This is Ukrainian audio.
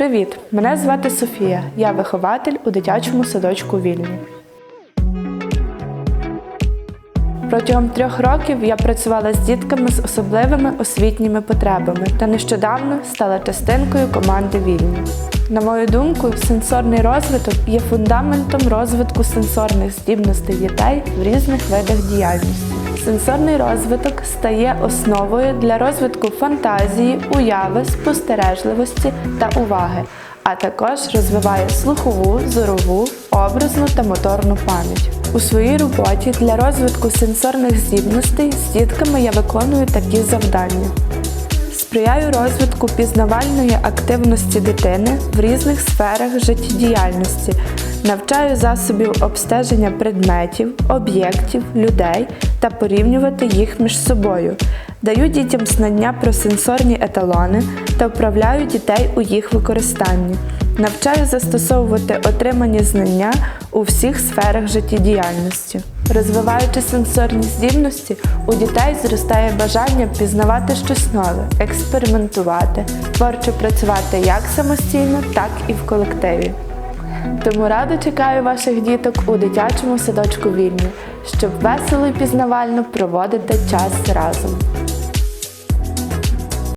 Привіт! Мене звати Софія. Я вихователь у дитячому садочку Вільні. Протягом трьох років я працювала з дітками з особливими освітніми потребами та нещодавно стала частинкою команди Вільні. На мою думку, сенсорний розвиток є фундаментом розвитку сенсорних здібностей дітей в різних видах діяльності. Сенсорний розвиток стає основою для розвитку фантазії, уяви, спостережливості та уваги, а також розвиває слухову, зорову, образну та моторну пам'ять. У своїй роботі для розвитку сенсорних здібностей з дітками я виконую такі завдання. Сприяю розвитку пізнавальної активності дитини в різних сферах життєдіяльності, навчаю засобів обстеження предметів, об'єктів, людей та порівнювати їх між собою. Даю дітям знання про сенсорні еталони та вправляю дітей у їх використанні. Навчаю застосовувати отримані знання у всіх сферах життєдіяльності. Розвиваючи сенсорні здібності, у дітей зростає бажання пізнавати щось нове, експериментувати, творчо працювати як самостійно, так і в колективі. Тому радо чекаю ваших діток у дитячому садочку Вільні, щоб весело і пізнавально проводити час разом.